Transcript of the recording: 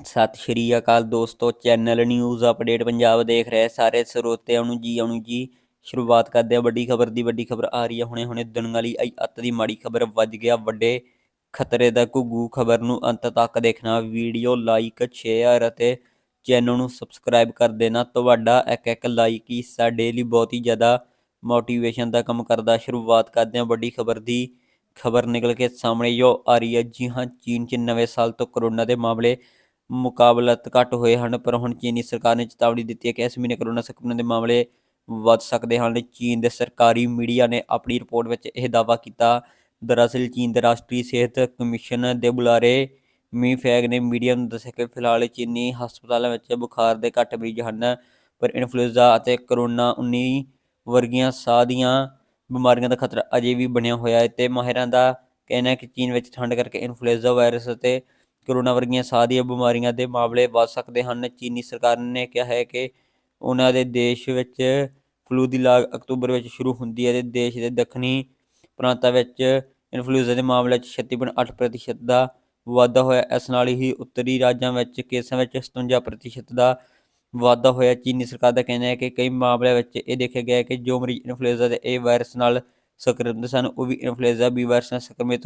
ਸਤਿ ਸ਼੍ਰੀ ਅਕਾਲ ਦੋਸਤੋ, channel news update Punjab ਦੇਖ ਰਹੇ ਸਾਰੇ ਸਰੋਤਿਆਂ ਨੂੰ ਜੀ, ਆਉਣ ਜੀ। ਸ਼ੁਰੂਆਤ ਕਰਦੇ ਆ ਵੱਡੀ ਖਬਰ ਦੀ, ਵੱਡੀ ਖਬਰ ਆ ਰਹੀ ਹੈ। ਹੁਣੇ ਹੁਣੇ ਦੁਨੀਆ ਲਈ ਆਈ ਅੱਤ ਦੀ ਮਾੜੀ ਖਬਰ ਵੱਜ ਗਿਆ। ਵੱਡੇ ਖਤਰੇ ਦਾ ਘੁੱਗੂ ਖਬਰ ਨੂੰ ਅੰਤ ਤੱਕ ਦੇਖਣਾ, ਵੀਡੀਓ ਲਾਈਕ, ਸ਼ੇਅਰ ਅਤੇ ਚੈਨਲ ਨੂੰ ਸਬਸਕ੍ਰਾਈਬ ਕਰ ਦੇਣਾ। ਤੁਹਾਡਾ ਇੱਕ ਇੱਕ ਲਾਈਕ ਹੀ ਸਾਡੇ ਲਈ ਬਹੁਤ ਹੀ ਜ਼ਿਆਦਾ ਮੋਟੀਵੇਸ਼ਨ ਦਾ ਕੰਮ ਕਰਦਾ। ਸ਼ੁਰੂਆਤ ਕਰਦੇ ਹਾਂ ਵੱਡੀ ਖਬਰ ਦੀ। ਖਬਰ ਨਿਕਲ ਕੇ ਸਾਹਮਣੇ ਜੋ ਆ ਰਹੀ ਹੈ। ਜੀ ਹਾਂ, ਚੀਨ 'ਚ ਨਵੇਂ ਸਾਲ ਤੋਂ ਕਰੋਨਾ ਦੇ ਮਾਮਲੇ ਮੁਕਾਬਲਤ ਘੱਟ ਹੋਏ ਹਨ, ਪਰ ਹੁਣ ਚੀਨੀ ਸਰਕਾਰ ਨੇ ਚੇਤਾਵਨੀ ਦਿੱਤੀ ਹੈ ਕਿ ਇਸ ਮਹੀਨੇ ਕਰੋਨਾ ਸੰਕਰਮਣ ਦੇ ਮਾਮਲੇ ਵੱਧ ਸਕਦੇ ਹਨ। ਚੀਨ ਦੇ ਸਰਕਾਰੀ ਮੀਡੀਆ ਨੇ ਆਪਣੀ ਰਿਪੋਰਟ ਵਿੱਚ ਇਹ ਦਾਅਵਾ ਕੀਤਾ। ਦਰਅਸਲ, ਚੀਨ ਦੇ ਰਾਸ਼ਟਰੀ ਸਿਹਤ ਕਮਿਸ਼ਨ ਦੇ ਬੁਲਾਰੇ ਮੀ ਫੈਗ ਨੇ ਮੀਡੀਆ ਨੂੰ ਦੱਸਿਆ ਕਿ ਫਿਲਹਾਲ ਚੀਨੀ ਹਸਪਤਾਲਾਂ ਵਿੱਚ ਬੁਖਾਰ ਦੇ ਘੱਟ ਮਰੀਜ਼ ਹਨ, ਪਰ ਇਨਫਲੂਐਂਜ਼ਾ ਅਤੇ ਕਰੋਨਾ 19 ਵਰਗੀਆਂ ਸਾਹ ਦੀਆਂ ਬਿਮਾਰੀਆਂ ਦਾ ਖਤਰਾ ਅਜੇ ਵੀ ਬਣਿਆ ਹੋਇਆ ਹੈ ਤੇ ਮਾਹਿਰਾਂ ਦਾ ਕਹਿਣਾ ਹੈ ਕਿ ਚੀਨ ਵਿੱਚ ਠੰਡ ਕਰਕੇ ਇਨਫਲੂਐਂਜ਼ਾ ਵਾਇਰਸ ਅਤੇ ਕਰੋਨਾ ਵਰਗੀਆਂ ਸਾਹ ਦੀਆਂ ਬਿਮਾਰੀਆਂ ਦੇ ਮਾਮਲੇ ਵੱਧ ਸਕਦੇ ਹਨ। ਚੀਨੀ ਸਰਕਾਰ ਨੇ ਕਿਹਾ ਹੈ ਕਿ ਉਹਨਾਂ ਦੇ ਦੇਸ਼ ਵਿੱਚ ਫਲੂ ਦੀ ਲਾਗ ਅਕਤੂਬਰ ਵਿੱਚ ਸ਼ੁਰੂ ਹੁੰਦੀ ਹੈ ਤੇ ਦੇਸ਼ ਦੇ ਦੱਖਣੀ ਪ੍ਰਾਂਤਾਂ ਵਿੱਚ ਇਨਫਲੂਐਂਜ਼ਾ ਦੇ ਮਾਮਲੇ 'ਚ 36.8% ਦਾ ਵਾਧਾ ਹੋਇਆ। ਇਸ ਨਾਲ ਹੀ ਉੱਤਰੀ ਰਾਜਾਂ ਵਿੱਚ ਕੇਸਾਂ ਵਿੱਚ 57% ਦਾ ਵਾਧਾ ਹੋਇਆ। ਚੀਨੀ ਸਰਕਾਰ ਦਾ ਕਹਿਣਾ ਹੈ ਕਿ ਕਈ ਮਾਮਲਿਆਂ ਵਿੱਚ ਇਹ ਦੇਖਿਆ ਗਿਆ ਹੈ ਕਿ ਜੋ ਮਰੀਜ਼ ਇਨਫਲੂਐਂਜ਼ਾ ਦੇ ਇਹ ਵਾਇਰਸ ਨਾਲ ਸੰਕਰਮਿਤ ਸਨ, ਉਹ ਵੀ ਇਨਫਲੂਐਂਜ਼ਾ ਬੀ ਵਾਇਰਸ ਨਾਲ ਸੰਕਰਮਿਤ